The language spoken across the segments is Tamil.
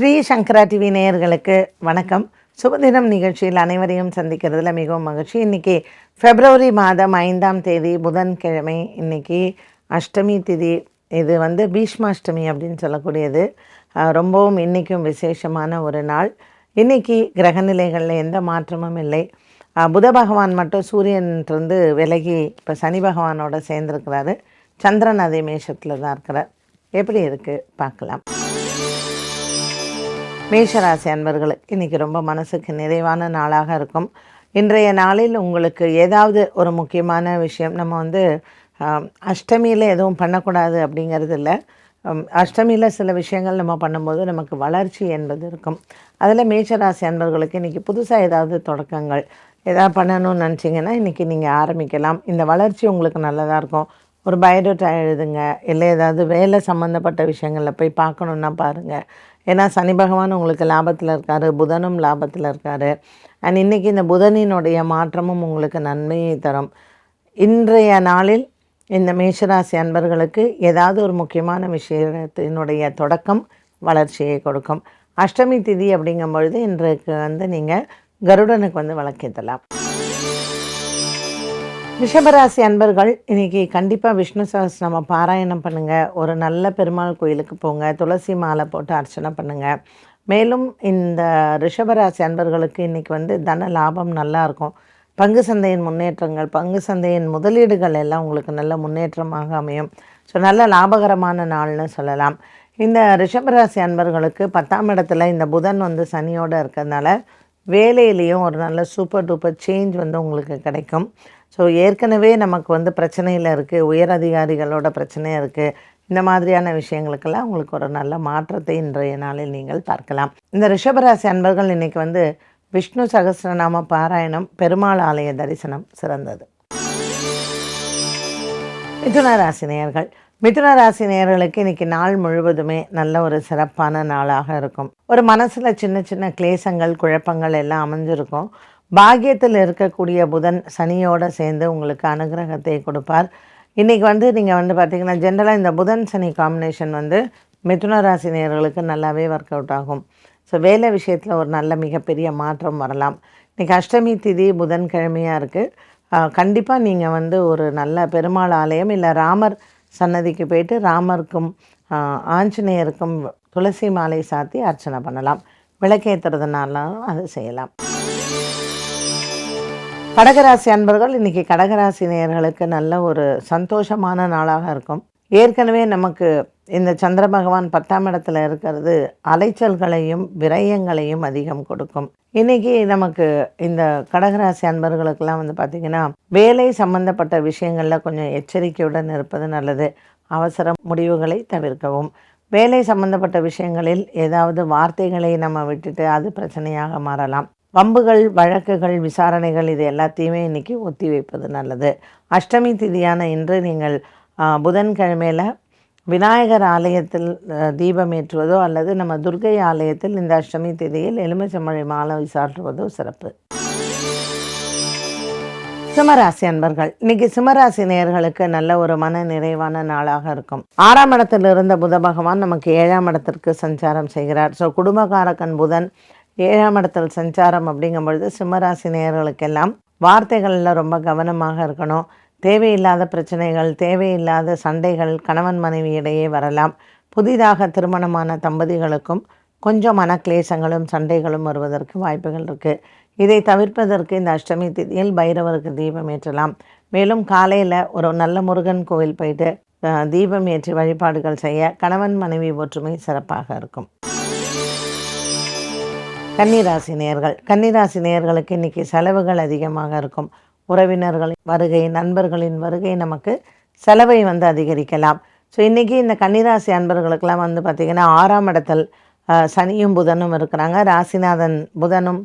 ஸ்ரீ சங்கரா டிவி நேயர்களுக்கு வணக்கம். சுபதினம் நிகழ்ச்சியில் அனைவரையும் சந்திக்கிறதுல மிகவும் மகிழ்ச்சி. இன்றைக்கி பிப்ரவரி மாதம் ஐந்தாம் தேதி புதன்கிழமை. இன்றைக்கி அஷ்டமி திதி. இது வந்து பீஷ்மாஷ்டமி அப்படின்னு சொல்லக்கூடியது. ரொம்பவும் இன்றைக்கும் விசேஷமான ஒரு நாள். இன்றைக்கி கிரகநிலைகளில் எந்த மாற்றமும் இல்லை. புத பகவான் மட்டும் சூரியன்லேருந்து விலகி இப்போ சனி பகவானோட சேர்ந்துருக்கிறாரு. சந்திரன் அதே மேஷத்தில் தான் இருக்கிறார். எப்படி இருக்குது பார்க்கலாம். மேஷராசி அன்பர்களுக்கு இன்றைக்கி ரொம்ப மனசுக்கு நிறைவான நாளாக இருக்கும். இன்றைய நாளில் உங்களுக்கு ஏதாவது ஒரு முக்கியமான விஷயம் நம்ம வந்து அஷ்டமியில் எதுவும் பண்ணக்கூடாது அப்படிங்கிறது இல்லை. அஷ்டமியில் சில விஷயங்கள் நம்ம பண்ணும்போது நமக்கு வளர்ச்சி என்பது இருக்கும். அதில் மேஷராசி அன்பர்களுக்கு இன்றைக்கி புதுசாக ஏதாவது தொடக்கங்கள் எதாவது பண்ணணும்னு நினச்சிங்கன்னா இன்றைக்கி நீங்கள் ஆரம்பிக்கலாம். இந்த வளர்ச்சி உங்களுக்கு நல்லதாக இருக்கும். ஒரு பயோடேட்டா எழுதுங்க இல்லை ஏதாவது வேலை சம்மந்தப்பட்ட விஷயங்களில் போய் பார்க்கணுன்னா பாருங்கள் ஏன்னா சனி பகவான் உங்களுக்கு லாபத்தில் இருக்கார் புதனும் லாபத்தில் இருக்கார். அண்ட் இன்றைக்கி இந்த புதனினுடைய மாற்றமும் உங்களுக்கு நன்மையை தரும். இன்றைய நாளில் இந்த மேஷராசி அன்பர்களுக்கு ஏதாவது ஒரு முக்கியமான விஷயத்தினுடைய தொடக்கம் வளர்ச்சியை கொடுக்கும். அஷ்டமி திதி அப்படிங்கும் பொழுது இன்றைக்கு வந்து நீங்கள் கருடனுக்கு வந்து விளக்கேற்றலாம் ரிஷபராசி அன்பர்கள் இன்னைக்கு கண்டிப்பாக விஷ்ணு நம்ம பாராயணம் பண்ணுங்கள் ஒரு நல்ல பெருமாள் கோயிலுக்கு போங்க. துளசி மாலை போட்டு அர்ச்சனை பண்ணுங்கள் மேலும் இந்த ரிஷபராசி அன்பர்களுக்கு இன்றைக்கி வந்து தன லாபம் நல்லா இருக்கும். பங்கு சந்தையின் முன்னேற்றங்கள் பங்கு சந்தையின் முதலீடுகள் எல்லாம் உங்களுக்கு நல்ல முன்னேற்றமாக அமையும். ஸோ நல்ல லாபகரமான நாள்னு சொல்லலாம். இந்த ரிஷபராசி அன்பர்களுக்கு பத்தாம் இடத்துல இந்த புதன் வந்து சனியோடு இருக்கிறதுனால வேலையிலையும் ஒரு நல்ல சூப்பர் டூப்பர் சேஞ்ச் வந்து உங்களுக்கு கிடைக்கும். ஸோ ஏற்கனவே நமக்கு வந்து பிரச்சனையில் இருக்குது உயர் அதிகாரிகளோட பிரச்சனை இருக்குது இந்த மாதிரியான விஷயங்களுக்கெல்லாம் உங்களுக்கு ஒரு நல்ல மாற்றத்தை இன்றைய நாளில் நீங்கள் பார்க்கலாம். இந்த ரிஷபராசி அன்பர்கள் இன்னைக்கு வந்து விஷ்ணு சகசிரநாம பாராயணம் பெருமாள் ஆலய தரிசனம் சிறந்தது. மிதுன ராசி நேயர்கள் மிதுன ராசி நேயர்களுக்கு இன்னைக்கு நாள் முழுவதுமே நல்ல ஒரு சிறப்பான நாளாக இருக்கும். ஒரு மனசில் சின்ன சின்ன கிளேசங்கள் குழப்பங்கள் எல்லாம் அமைஞ்சிருக்கும். பாக்கியத்தில் இருக்கக்கூடிய புதன் சனியோடு சேர்ந்து உங்களுக்கு அனுகிரகத்தை கொடுப்பார். இன்றைக்கி வந்து நீங்கள் வந்து பார்த்தீங்கன்னா ஜென்ரலாக இந்த புதன் சனி காம்பினேஷன் வந்து மிதுன ராசி நேர்களுக்கு நல்லாவே ஒர்க் அவுட் ஆகும். ஸோ வேலை விஷயத்தில் ஒரு நல்ல மிகப்பெரிய மாற்றம் வரலாம். இன்றைக்கி அஷ்டமி திதி புதன்கிழமையாக இருக்குது கண்டிப்பாக நீங்கள் வந்து ஒரு நல்ல பெருமாள் ஆலயம் இல்லை ராமர் சன்னதிக்கு போயிட்டு ராமருக்கும் ஆஞ்சநேயருக்கும் துளசி மாலை சாத்தி அர்ச்சனை பண்ணலாம். விளக்கேற்றுறதுனாலும் அது செய்யலாம். கடகராசி அன்பர்கள் இன்றைக்கி கடகராசி நேயர்களுக்கு நல்ல ஒரு சந்தோஷமான நாளாக இருக்கும். ஏற்கனவே நமக்கு இந்த சந்திர பகவான் பத்தாம் இடத்துல இருக்கிறது அலைச்சல்களையும் விரயங்களையும் அதிகம் கொடுக்கும். இன்னைக்கு நமக்கு இந்த கடகராசி அன்பர்களுக்கெல்லாம் வந்து பார்த்திங்கன்னா வேலை சம்பந்தப்பட்ட விஷயங்களில் கொஞ்சம் எச்சரிக்கையுடன் இருப்பது நல்லது. அவசர முடிவுகளை தவிர்க்கவும். வேலை சம்பந்தப்பட்ட விஷயங்களில் ஏதாவது வார்த்தைகளை நம்ம விட்டுட்டு அது பிரச்சனையாக மாறலாம். வம்புகள் வழக்குகள் விசாரணைகள் இது எல்லாத்தையுமே இன்றைக்கி ஒத்தி வைப்பது நல்லது. அஷ்டமி திதியான இன்று நீங்கள் புதன்கிழமையில் விநாயகர் ஆலயத்தில் தீபம் ஏற்றுவதோ அல்லது நம்ம துர்கை ஆலயத்தில் இந்த அஷ்டமி திதியில் எலுமிச்சம்பழை மாலை சாற்றுவதோ சிறப்பு. சிம்மராசி அன்பர்கள் இன்னைக்கு சிம்மராசி நேயர்களுக்கு நல்ல ஒரு மன நிறைவான நாளாக இருக்கும். ஆறாம் இடத்தில் இருந்த புத பகவான் நமக்கு ஏழாம் இடத்திற்கு சஞ்சாரம் செய்கிறார். ஸோ குடும்பகாரகன் புதன் ஏழாம் இடத்தில் சஞ்சாரம் அப்படிங்கும் பொழுது சிம்மராசி நேயர்களுக்கெல்லாம் வார்த்தைகளில் ரொம்ப கவனமாக இருக்கணும். தேவையில்லாத பிரச்சனைகள் தேவையில்லாத சண்டைகள் கணவன் மனைவி இடையே வரலாம். புதிதாக திருமணமான தம்பதிகளுக்கும் கொஞ்சம் மனக்லேசங்களும் சண்டைகளும் வருவதற்கு வாய்ப்புகள் இருக்குது இதை தவிர்ப்பதற்கு இந்த அஷ்டமி திதியில் பைரவருக்கு தீபம் ஏற்றலாம். மேலும் காலையில் ஒரு நல்ல முருகன் கோவில் போயிட்டு தீபம் ஏற்றி வழிபாடுகள் செய்ய கணவன் மனைவி ஒற்றுமை சிறப்பாக இருக்கும். கன்னிராசி நேர்கள் கன்னிராசி நேயர்களுக்கு இன்றைக்கி செலவுகள் அதிகமாக இருக்கும். உறவினர்களின் வருகை நண்பர்களின் வருகை நமக்கு செலவை வந்து அதிகரிக்கலாம். ஸோ இன்றைக்கி இந்த கன்னிராசி அன்பர்களுக்கெல்லாம் வந்து பார்த்திங்கன்னா ஆறாம் இடத்தில் சனியும் புதனும் இருக்கிறாங்க. ராசிநாதன் புதனும்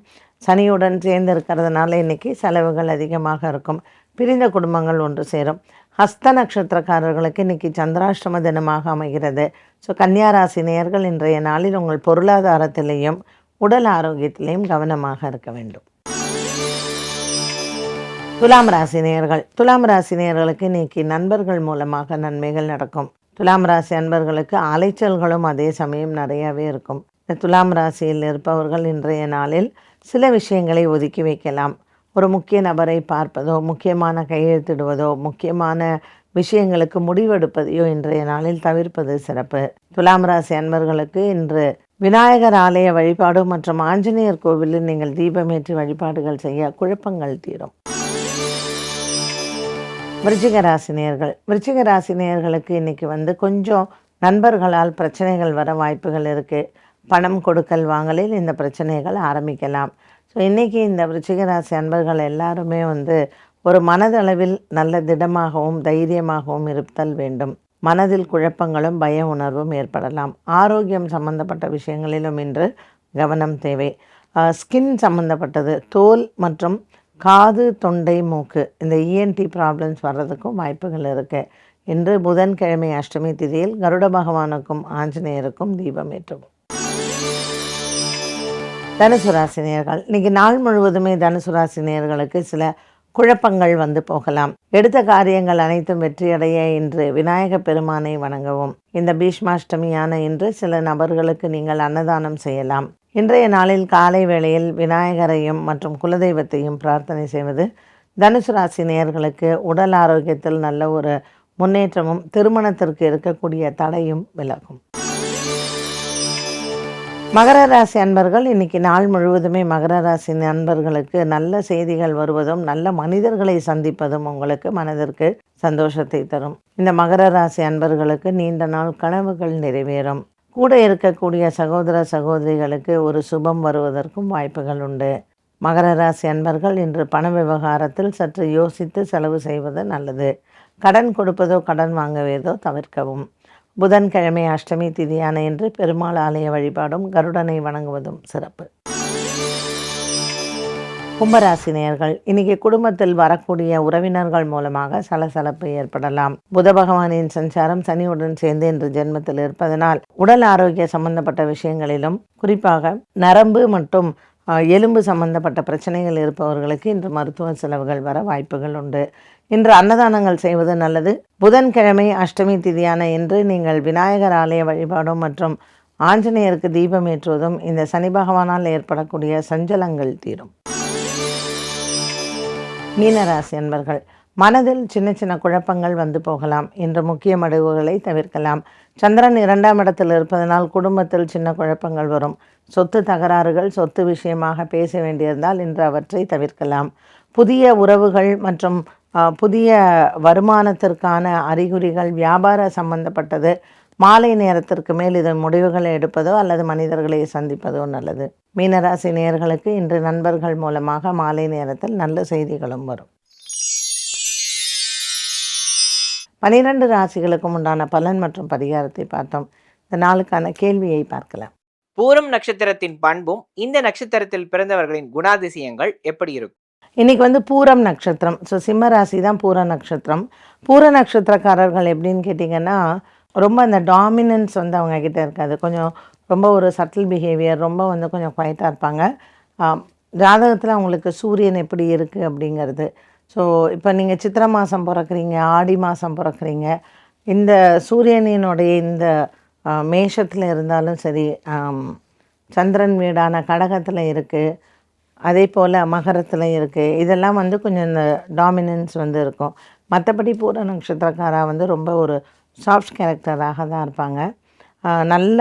சனியுடன் சேர்ந்து இருக்கிறதுனால இன்றைக்கி செலவுகள் அதிகமாக இருக்கும். பிரிந்த குடும்பங்கள் ஒன்று சேரும். ஹஸ்த நட்சத்திரக்காரர்களுக்கு இன்றைக்கி சந்திராஷ்டம தினமாக அமைகிறது. ஸோ கன்னியாராசி நேர்கள் நேயர்கள் இன்றைய நாளில் உங்கள் பொருளாதாரத்திலையும் உடல் ஆரோக்கியத்திலையும் கவனமாக இருக்க வேண்டும். துலாம் ராசி நேயர்கள். துலாம் ராசி நேயர்களுக்கு இன்னைக்கு நண்பர்கள் மூலமாக நன்மைகள் நடக்கும். துலாம் ராசி அன்பர்களுக்கு அலைச்சல்களும் அதே சமயம் நிறையவே இருக்கும். இந்த துலாம் ராசியில் இருப்பவர்கள் இன்றைய நாளில் சில விஷயங்களை ஒதுக்கி வைக்கலாம். ஒரு முக்கிய நபரை பார்ப்பதோ முக்கியமான கையெழுத்திடுவதோ முக்கியமான விஷயங்களுக்கு முடிவெடுப்பதையோ இன்றைய நாளில் தவிர்ப்பது சிறப்பு. துலாம் ராசி அன்பர்களுக்கு இன்று விநாயகர் ஆலய வழிபாடு மற்றும் ஆஞ்சநேயர் கோவிலில் நீங்கள் தீபமேற்றி வழிபாடுகள் செய்ய குழப்பங்கள் தீரும். விருச்சிக ராசினியர்கள் விருச்சிக ராசினியர்களுக்கு வந்து கொஞ்சம் நண்பர்களால் பிரச்சனைகள் வர வாய்ப்புகள் இருக்குது பணம் கொடுக்கல் வாங்கலில் இந்த பிரச்சனைகள் ஆரம்பிக்கலாம். ஸோ இன்றைக்கி இந்த விருச்சிக ராசி அன்பர்கள் எல்லாருமே வந்து ஒரு மனதளவில் நல்ல திடமாகவும் தைரியமாகவும் இருத்தல் வேண்டும். மனதில் குழப்பங்களும் பய உணர்வும் ஏற்படலாம். ஆரோக்கியம் சம்பந்தப்பட்ட விஷயங்களிலும் இன்று கவனம் தேவை. ஸ்கின் சம்மந்தப்பட்டது தோல் மற்றும் காது தொண்டை மூக்கு இந்த இஎன்டி ப்ராப்ளம்ஸ் வர்றதுக்கும் வாய்ப்புகள் இருக்குது இன்று புதன்கிழமை அஷ்டமி திதியில் கருட பகவானுக்கும் ஆஞ்சநேயருக்கும் தீபம் ஏற்றவும் தனுசு ராசினியர்கள் இன்னைக்கு நாள் முழுவதுமே தனுசு ராசினியர்களுக்கு சில குழப்பங்கள் வந்து போகலாம். எடுத்த காரியங்கள் அனைத்தும் வெற்றியடைய இன்று விநாயக பெருமானை வணங்கவும். இந்த பீஷ்மாஷ்டமியான இன்று சில நபர்களுக்கு நீங்கள் அன்னதானம் செய்யலாம். இன்றைய நாளில் காலை வேளையில் விநாயகரையும் மற்றும் குலதெய்வத்தையும் பிரார்த்தனை செய்வது தனுசு ராசி நேயர்களுக்கு உடல் ஆரோக்கியத்தில் நல்ல ஒரு முன்னேற்றமும் திருமணத்திற்கு இருக்கக்கூடிய தடையும் விலகும். மகர ராசி அன்பர்கள் இன்னைக்கு நாள் முழுவதுமே மகர ராசி நண்பர்களுக்கு நல்ல செய்திகள் வருவதும் நல்ல மனிதர்களை சந்திப்பதும் உங்களுக்கு மனதிற்கு சந்தோஷத்தை தரும். இந்த மகர ராசி அன்பர்களுக்கு நீண்ட நாள் கனவுகள் நிறைவேறும். கூட இருக்கக்கூடிய சகோதர சகோதரிகளுக்கு ஒரு சுபம் வருவதற்கும் வாய்ப்புகள் உண்டு. மகர ராசி அன்பர்கள் இன்று பண விவகாரத்தில் சற்று யோசித்து செலவு செய்வது நல்லது. கடன் கொடுப்பதோ கடன் வாங்குவதோ தவிர்க்கவும். புதன்கிழமை அஷ்டமி திதியான என்று பெருமாள் ஆலய வழிபாடும் கருடனை வணங்குவதும் சிறப்பு. கும்பராசினியர்கள் இன்னைக்கு குடும்பத்தில் வரக்கூடிய உறவினர்கள் மூலமாக சலசலப்பு ஏற்படலாம். புத பகவானின் சஞ்சாரம் சனியுடன் சேர்ந்து இன்று ஜென்மத்தில் இருப்பதனால் உடல் ஆரோக்கிய சம்பந்தப்பட்ட விஷயங்களிலும் குறிப்பாக நரம்பு மற்றும் எலும்பு சம்பந்தப்பட்ட பிரச்சனைகள் இருப்பவர்களுக்கு இன்று மருத்துவ செலவுகள் வர வாய்ப்புகள் உண்டு. இன்று அன்னதானங்கள் செய்வது நல்லது. புதன்கிழமை அஷ்டமி திதியான இன்று நீங்கள் விநாயகர் ஆலய வழிபாடும் மற்றும் ஆஞ்சநேயருக்கு தீபம் ஏற்றுவதும் இந்த சனி பகவானால் ஏற்படக்கூடிய சஞ்சலங்கள் தீரும். மீனராசி என்பர்கள் மனதில் சின்ன சின்ன குழப்பங்கள் வந்து போகலாம். இன்று முக்கிய முடிவுகளை தவிர்க்கலாம். சந்திரன் இரண்டாம் இடத்தில் இருப்பதனால் குடும்பத்தில் சின்ன குழப்பங்கள் வரும். சொத்து தகராறுகள் சொத்து விஷயமாக பேச வேண்டியிருந்தால் இன்று அவற்றை தவிர்க்கலாம். புதிய உறவுகள் மற்றும் புதிய வருமானத்திற்கான அறிகுறிகள் வியாபார சம்பந்தப்பட்டது. மாலை நேரத்திற்கு மேல் இதன் முடிவுகளை எடுப்பதோ அல்லது மனிதர்களை சந்திப்பதோ நல்லது. மீனராசி நேர்களுக்கு இன்று நண்பர்கள் மூலமாக மாலை நேரத்தில் நல்ல செய்திகளும் வரும். பனிரெண்டு ராசிகளுக்கும் உண்டான பலன் மற்றும் பரிகாரத்தை பார்த்தோம். இந்த நாளுக்கான கேள்வியை பார்க்கலாம். பூரம் நட்சத்திரத்தின் பண்பும் இந்த நட்சத்திரத்தில் பிறந்தவர்களின் குணாதிசயங்கள் எப்படி இருக்கும்? இன்னைக்கு வந்து பூரம் நட்சத்திரம். ஸோ சிம்ம ராசி தான் பூர நட்சத்திரம். பூர நட்சத்திரக்காரர்கள் எப்படின்னு கேட்டிங்கன்னா ரொம்ப அந்த டாமினன்ஸ் வந்து அவங்க கிட்ட இருக்காது. கொஞ்சம் ரொம்ப ஒரு சட்டில் பிஹேவியர் ரொம்ப வந்து கொஞ்சம் குவைட்டாக இருப்பாங்க. ஜாதகத்தில் அவங்களுக்கு சூரியன் எப்படி இருக்குது அப்படிங்கிறது. ஸோ இப்போ நீங்கள் சித்திரை மாதம் பிறக்கிறீங்க ஆடி மாதம் பிறக்கிறீங்க. இந்த சூரியனினுடைய இந்த மேஷத்தில் இருந்தாலும் சரி சந்திரன் வீடான கடகத்தில் இருக்குது அதே போல் மகரத்தில் இருக்குது இதெல்லாம் வந்து கொஞ்சம் இந்த டாமினன்ஸ் வந்து இருக்கும். மற்றபடி பூர நட்சத்திரக்காராக வந்து ரொம்ப ஒரு சாஃப்ட் கேரக்டராக தான் இருப்பாங்க. நல்ல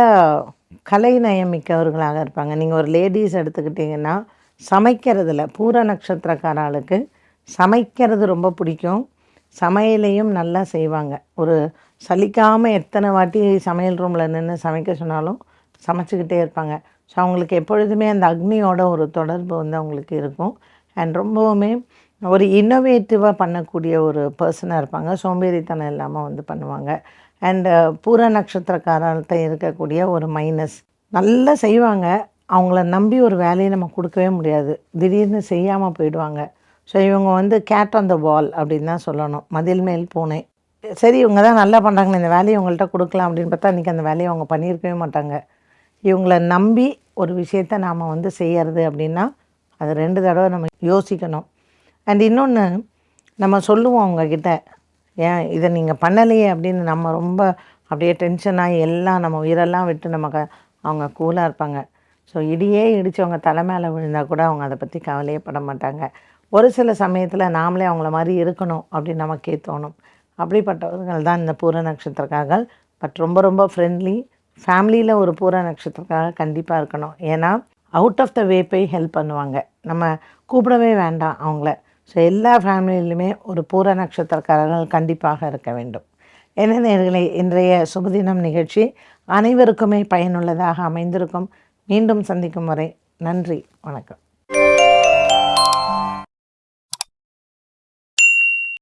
கலை நயமிக்கவர்களாக இருப்பாங்க. நீங்கள் ஒரு லேடிஸ் எடுத்துக்கிட்டிங்கன்னா சமைக்கிறதுல பூர நட்சத்திரக்காராளுக்கு சமைக்கிறது ரொம்ப பிடிக்கும். சமையலையும் நல்லா செய்வாங்க. ஒரு சலிக்காமல் எத்தனை வாட்டி சமையல் ரூமில் நின்று சமைக்க சொன்னாலும் சமைச்சிக்கிட்டே இருப்பாங்க. ஸோ அவங்களுக்கு எப்பொழுதுமே அந்த அக்னியோட ஒரு தொடர்பு வந்து அவங்களுக்கு இருக்கும். அண்ட் ரொம்பவுமே ஒரு இன்னோவேட்டிவாக பண்ணக்கூடிய ஒரு பர்சனாக இருப்பாங்க. சோம்பேறித்தனம் இல்லாமல் வந்து பண்ணுவாங்க. அண்டு பூர நட்சத்திரக்காரத்தை இருக்கக்கூடிய ஒரு மைனஸ் நல்லா செய்வாங்க. அவங்கள நம்பி ஒரு வேலையை நம்ம கொடுக்கவே முடியாது. திடீர்னு செய்யாமல் போயிடுவாங்க. ஸோ இவங்க வந்து கேட் ஆன் த பால் அப்படின்னு தான் சொல்லணும். மதில் மேல் பூனை. சரி இவங்க தான் நல்லா பண்ணுறாங்க இந்த வேலையை உங்கள்கிட்ட கொடுக்கலாம் அப்படின்னு பார்த்தா இன்றைக்கி அந்த வேலையை அவங்க பண்ணியிருக்கவே மாட்டாங்க. இவங்கள நம்பி ஒரு விஷயத்த நாம் வந்து செய்யறது அப்படின்னா அது ரெண்டு தடவை நம்ம யோசிக்கணும். அண்ட் இன்னொன்று நம்ம சொல்லுவோம் அவங்கக்கிட்ட ஏன் இதை நீங்கள் பண்ணலையே? அப்படின்னு நம்ம ரொம்ப அப்படியே டென்ஷனாகி எல்லாம் நம்ம உயிரெல்லாம் விட்டு நமக்கு அவங்க கூலாக இருப்பாங்க. ஸோ இடியே இடித்தவங்க தலை மேலே விழுந்தால் கூட அவங்க அதை பற்றி கவலையே பட மாட்டாங்க. ஒரு சில சமயத்தில் நாமளே அவங்கள மாதிரி இருக்கணும் அப்படின்னு நமக்கே தோணும். அப்படிப்பட்டவர்கள் தான் இந்த பூர நட்சத்திரக்காரர்கள். பட் ரொம்ப ரொம்ப ஃப்ரெண்ட்லி ஃபேமிலியில் ஒரு பூர நட்சத்திரக்காக கண்டிப்பாக இருக்கணும். ஏன்னா அவுட் ஆஃப் த வே போய் ஹெல்ப் பண்ணுவாங்க. நம்ம கூப்பிடவே வேண்டாம் அவங்கள. ஸோ எல்லா ஃபேமிலியிலுமே ஒரு பூர நட்சத்திரக்காரர்கள் கண்டிப்பாக இருக்க வேண்டும். என்ன நேர்களை இன்றைய சுபதினம் நிகழ்ச்சி அனைவருக்குமே பயனுள்ளதாக அமைந்திருக்கும். மீண்டும் சந்திக்கும் வரை நன்றி வணக்கம்.